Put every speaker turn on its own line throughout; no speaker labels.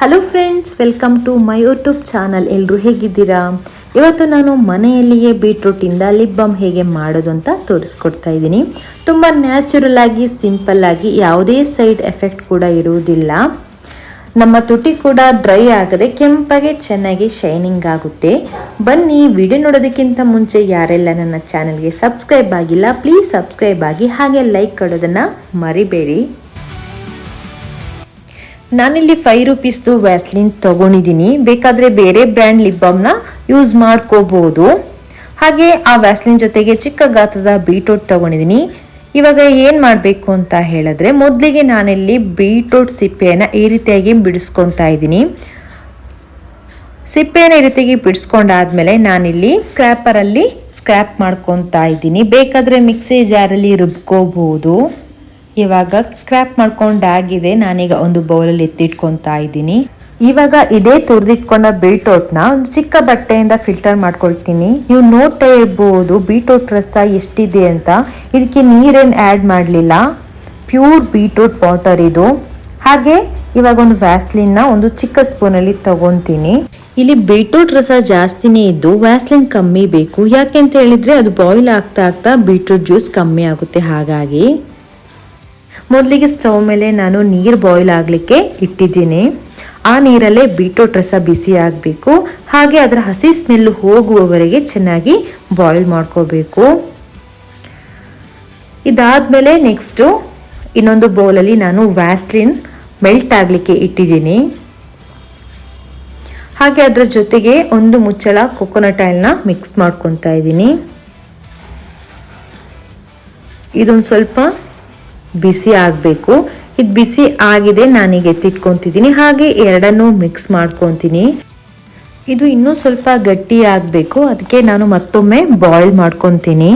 Hello friends welcome to my YouTube channel ಎಲ್ಲರೂ ಹೇಗಿದ್ದೀರಾ? ಇವತ್ತು ನಾನು ಮನೆಯಲ್ಲಿಯೇ ಬೀಟ್ರೂಟಿಂದ ಲಿಪ್ ಬಾಮ್ ಹೇಗೆ ಮಾಡೋದು ಅಂತ ತೋರಿಸ್ಕೊಡ್ತಾ ಇದ್ದೀನಿ. ತುಂಬ ನ್ಯಾಚುರಲ್ ಆಗಿ ಸಿಂಪಲ್ ಆಗಿ ಯಾವುದೇ ಸೈಡ್ ಎಫೆಕ್ಟ್ ಕೂಡ ಇರುವುದಿಲ್ಲ. ನಮ್ಮ ತುಟಿ ಕೂಡ ಡ್ರೈ ಆಗದೆ ಕೆಂಪಾಗೆ ಚೆನ್ನಾಗಿ ಶೈನಿಂಗ್ ಆಗುತ್ತೆ. ಬನ್ನಿ ವಿಡಿಯೋ ನೋಡೋದಕ್ಕಿಂತ ಮುಂಚೆ ಯಾರೆಲ್ಲ ನನ್ನ ಚಾನಲ್ಗೆ ಸಬ್ಸ್ಕ್ರೈಬ್ ಆಗಿಲ್ಲ ಪ್ಲೀಸ್ ಸಬ್ಸ್ಕ್ರೈಬ್ ಆಗಿ ಹಾಗೆ ಲೈಕ್ ಕೊಡೋದನ್ನು ಮರಿಬೇಡಿ. ನಾನಿಲ್ಲಿ ಫೈವ್ ರುಪೀಸ್ದು ವ್ಯಾಸ್ಲಿನ್ ತೊಗೊಂಡಿದ್ದೀನಿ ಬೇಕಾದರೆ ಬೇರೆ ಬ್ರ್ಯಾಂಡ್ ಲಿಪ್ ಬಾಮ್ನ ಯೂಸ್ ಮಾಡ್ಕೋಬೋದು. ಹಾಗೆ ಆ ವ್ಯಾಸ್ಲಿನ್ ಜೊತೆಗೆ ಚಿಕ್ಕ ಗಾತ್ರದ ಬೀಟ್ರೂಟ್ ತೊಗೊಂಡಿದ್ದೀನಿ ಇವಾಗ ಏನು ಮಾಡಬೇಕು ಅಂತ ಹೇಳಿದ್ರೆ, ಮೊದಲಿಗೆ ನಾನಿಲ್ಲಿ ಬೀಟ್ರೂಟ್ ಸಿಪ್ಪೆಯನ್ನು ಈ ರೀತಿಯಾಗಿ ಬಿಡಿಸ್ಕೊತಾ ಇದ್ದೀನಿ. ಸಿಪ್ಪೆಯನ್ನು ಈ ರೀತಿಯಾಗಿ ಬಿಡಿಸ್ಕೊಂಡಾದ್ಮೇಲೆ ನಾನಿಲ್ಲಿ ಸ್ಕ್ರ್ಯಾಪರಲ್ಲಿ ಸ್ಕ್ರ್ಯಾಪ್ ಮಾಡ್ಕೊತಾ ಇದ್ದೀನಿ. ಬೇಕಾದರೆ ಮಿಕ್ಸಿ ಜಾರಲ್ಲಿ ರುಬ್ಕೋಬಹುದು ಇವಾಗ ಸ್ಕ್ರ್ಯಾಪ್ ಮಾಡ್ಕೊಂಡಾಗಿದೆ ನಾನೀಗ ಒಂದು ಬೌಲಲ್ಲಿ ಎತ್ತಿಟ್ಕೊತಾ ಇದ್ದೀನಿ. ಇವಾಗ ಇದೇ ತುರಿದಿಟ್ಕೊಂಡ ಬೀಟ್ರೋಟ್ನ ಒಂದು ಚಿಕ್ಕ ಬಟ್ಟೆಯಿಂದ ಫಿಲ್ಟರ್ ಮಾಡ್ಕೊಳ್ತೀನಿ. ನೀವು ನೋಡ್ತಾ ಇರ್ಬೋದು ಬೀಟ್ರೋಟ್ ರಸ ಎಷ್ಟಿದೆ ಅಂತ. ಇದಕ್ಕೆ ನೀರೇನು ಆ್ಯಡ್ ಮಾಡಲಿಲ್ಲ. ಪ್ಯೂರ್ ಬೀಟ್ರೂಟ್ ವಾಟರ್ ಇದು. ಹಾಗೆ ಇವಾಗ ಒಂದು ವ್ಯಾಸ್ಲಿನ್ನ ಒಂದು ಚಿಕ್ಕ ಸ್ಪೂನಲ್ಲಿ ತಗೊಂತೀನಿ. ಇಲ್ಲಿ ಬೀಟ್ರೂಟ್ ರಸ ಜಾಸ್ತಿನೇ ಇದ್ದು ವ್ಯಾಸ್ಲಿನ್ ಕಮ್ಮಿ ಬೇಕು. ಯಾಕೆ ಅಂತ ಹೇಳಿದ್ರೆ ಅದು ಬಾಯ್ಲ್ ಆಗ್ತಾ ಆಗ್ತಾ ಬೀಟ್ರೂಟ್ ಜ್ಯೂಸ್ ಕಮ್ಮಿ ಆಗುತ್ತೆ ಹಾಗಾಗಿ. ಮೊದಲಿಗೆ ಸ್ಟವ್ ಮೇಲೆ ನಾನು ನೀರು ಬಾಯ್ಲ್ ಆಗಲಿಕ್ಕೆ ಇಟ್ಟಿದ್ದೀನಿ. ಆ ನೀರಲ್ಲೇ ಬೀಟ್ರೋಟ್ ರಸ ಬಿಸಿ ಆಗಬೇಕು. ಹಾಗೆ ಅದರ ಹಸಿ ಸ್ಮೆಲ್ ಹೋಗುವವರೆಗೆ ಚೆನ್ನಾಗಿ ಬಾಯ್ಲ್ ಮಾಡ್ಕೋಬೇಕು. ಇದಾದಮೇಲೆ ನೆಕ್ಸ್ಟು ಇನ್ನೊಂದು ಬೌಲಲ್ಲಿ ನಾನು ವ್ಯಾಸ್ಲಿನ್ ಮೆಲ್ಟ್ ಆಗಲಿಕ್ಕೆ ಇಟ್ಟಿದ್ದೀನಿ. ಹಾಗೆ ಅದರ ಜೊತೆಗೆ ಒಂದು ಮುಚ್ಚಳ ಕೊಕೊನಟ್ ಆಯಿಲ್ನ ಮಿಕ್ಸ್ ಮಾಡ್ಕೊತಾ ಇದ್ದೀನಿ. ಇದೊಂದು ಸ್ವಲ್ಪ ಬಿಸಿ ಆಗಬೇಕು. ಇದು ಬಿಸಿ ಆಗಿದೆ, ನಾನೀಗ ಎತ್ತಿಟ್ಕೊತಿದ್ದೀನಿ ಹಾಗೆ ಎರಡನ್ನೂ ಮಿಕ್ಸ್ ಮಾಡ್ಕೊತೀನಿ. ಇದು ಇನ್ನೂ ಸ್ವಲ್ಪ ಗಟ್ಟಿ ಆಗಬೇಕು. ಅದಕ್ಕೆ ನಾನು ಮತ್ತೊಮ್ಮೆ ಬಾಯ್ಲ್ ಮಾಡ್ಕೊತೀನಿ.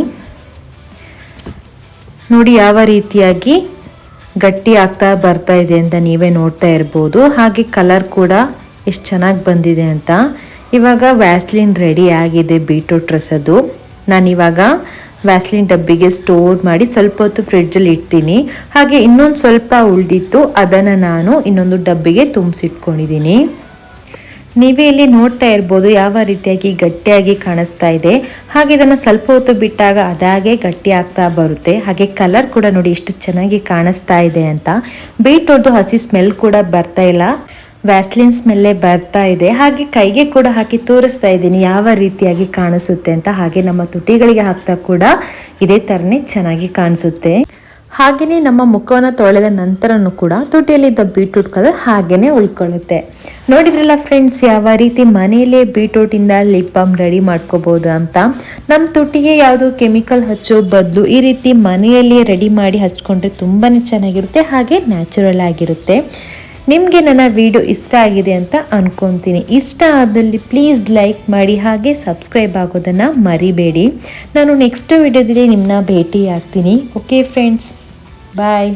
ನೋಡಿ ಯಾವ ರೀತಿಯಾಗಿ ಗಟ್ಟಿ ಆಗ್ತಾ ಬರ್ತಾ ಇದೆ ಅಂತ ನೀವೇ ನೋಡ್ತಾ ಇರ್ಬೋದು. ಹಾಗೆ ಕಲರ್ ಕೂಡ ಎಷ್ಟು ಚೆನ್ನಾಗಿ ಬಂದಿದೆ ಅಂತ. ಇವಾಗ ವ್ಯಾಸ್ಲಿನ್ ರೆಡಿ ಆಗಿದೆ ಬೀಟ್ರೂಟ್ ರಸದ್ದು. ನಾನಿವಾಗ ವ್ಯಾಸ್ಲಿನ್ ಡಬ್ಬಿಗೆ ಸ್ಟೋರ್ ಮಾಡಿ ಸ್ವಲ್ಪ ಹೊತ್ತು ಫ್ರಿಡ್ಜಲ್ಲಿ ಇಡ್ತೀನಿ. ಹಾಗೆ ಇನ್ನೊಂದು ಸ್ವಲ್ಪ ಉಳಿದಿತ್ತು, ಅದನ್ನು ನಾನು ಇನ್ನೊಂದು ಡಬ್ಬಿಗೆ ತುಂಬಿಸಿಟ್ಕೊಂಡಿದ್ದೀನಿ. ನೀವೇ ಇಲ್ಲಿ ನೋಡ್ತಾ ಇರ್ಬೋದು ಯಾವ ರೀತಿಯಾಗಿ ಗಟ್ಟಿಯಾಗಿ ಕಾಣಿಸ್ತಾ ಇದೆ. ಹಾಗೆ ಇದನ್ನು ಸ್ವಲ್ಪ ಹೊತ್ತು ಬಿಟ್ಟಾಗ ಅದಾಗೆ ಗಟ್ಟಿ ಆಗ್ತಾ ಬರುತ್ತೆ. ಹಾಗೆ ಕಲರ್ ಕೂಡ ನೋಡಿ ಎಷ್ಟು ಚೆನ್ನಾಗಿ ಕಾಣಿಸ್ತಾ ಇದೆ ಅಂತ. ಬೀಟ್ರೂಟ್ದು ಹಸಿ ಸ್ಮೆಲ್ ಕೂಡ ಬರ್ತಾ ಇಲ್ಲ. ವ್ಯಾಸ್ಲಿನ್ ಸ್ಮೆಲ್ಲೇ ಬರ್ತಾ ಇದೆ. ಹಾಗೆ ಕೈಗೆ ಕೂಡ ಹಾಕಿ ತೋರಿಸ್ತಾ ಇದ್ದೀನಿ. ಯಾವ ರೀತಿಯಾಗಿ ಕಾಣಿಸುತ್ತೆ ಅಂತ. ಹಾಗೆ ನಮ್ಮ ತುಟಿಗಳಿಗೆ ಹಾಕ್ತಾ ಕೂಡ ಇದೇ ಥರನೇ ಚೆನ್ನಾಗಿ ಕಾಣಿಸುತ್ತೆ. ಹಾಗೆಯೇ ನಮ್ಮ ಮುಖವನ್ನು ತೊಳೆದ ನಂತರನೂ ಕೂಡ ತುಟಿಯಲ್ಲಿದ್ದ ಬೀಟ್ರೂಟ್ ಕಲರ್ ಹಾಗೇನೆ ಉಳ್ಕೊಳ್ಳುತ್ತೆ. ನೋಡಿದ್ರಲ್ಲ ಫ್ರೆಂಡ್ಸ್ ಯಾವ ರೀತಿ ಮನೆಯಲ್ಲೇ ಬೀಟ್ರೂಟಿಂದ ಲಿಪ್ ಬಾಮ್ ರೆಡಿ ಮಾಡ್ಕೋಬೋದು ಅಂತ. ನಮ್ಮ ತುಟಿಗೆ ಯಾವುದು ಕೆಮಿಕಲ್ ಹಚ್ಚೋ ಬದಲು ಈ ರೀತಿ ಮನೆಯಲ್ಲೇ ರೆಡಿ ಮಾಡಿ ಹಚ್ಕೊಂಡ್ರೆ ತುಂಬಾ ಚೆನ್ನಾಗಿರುತ್ತೆ. ಹಾಗೆ ನ್ಯಾಚುರಲ್ ಆಗಿರುತ್ತೆ. ನಿಮಗೆ ನನ್ನ ವಿಡಿಯೋ ಇಷ್ಟ ಆಗಿದೆ ಅಂತ ಅನ್ಕೊತೀನಿ. ಇಷ್ಟ ಆದಲ್ಲಿ ಪ್ಲೀಸ್ ಲೈಕ್ ಮಾಡಿ ಹಾಗೆ ಸಬ್ಸ್ಕ್ರೈಬ್ ಆಗೋದನ್ನು ಮರಿಬೇಡಿ. ನಾನು ನೆಕ್ಸ್ಟ್ ವಿಡಿಯೋದಲ್ಲಿ ನಿಮ್ಮನ್ನ ಭೇಟಿ ಆಗ್ತೀನಿ ಓಕೆ ಫ್ರೆಂಡ್ಸ್ ಬಾಯ್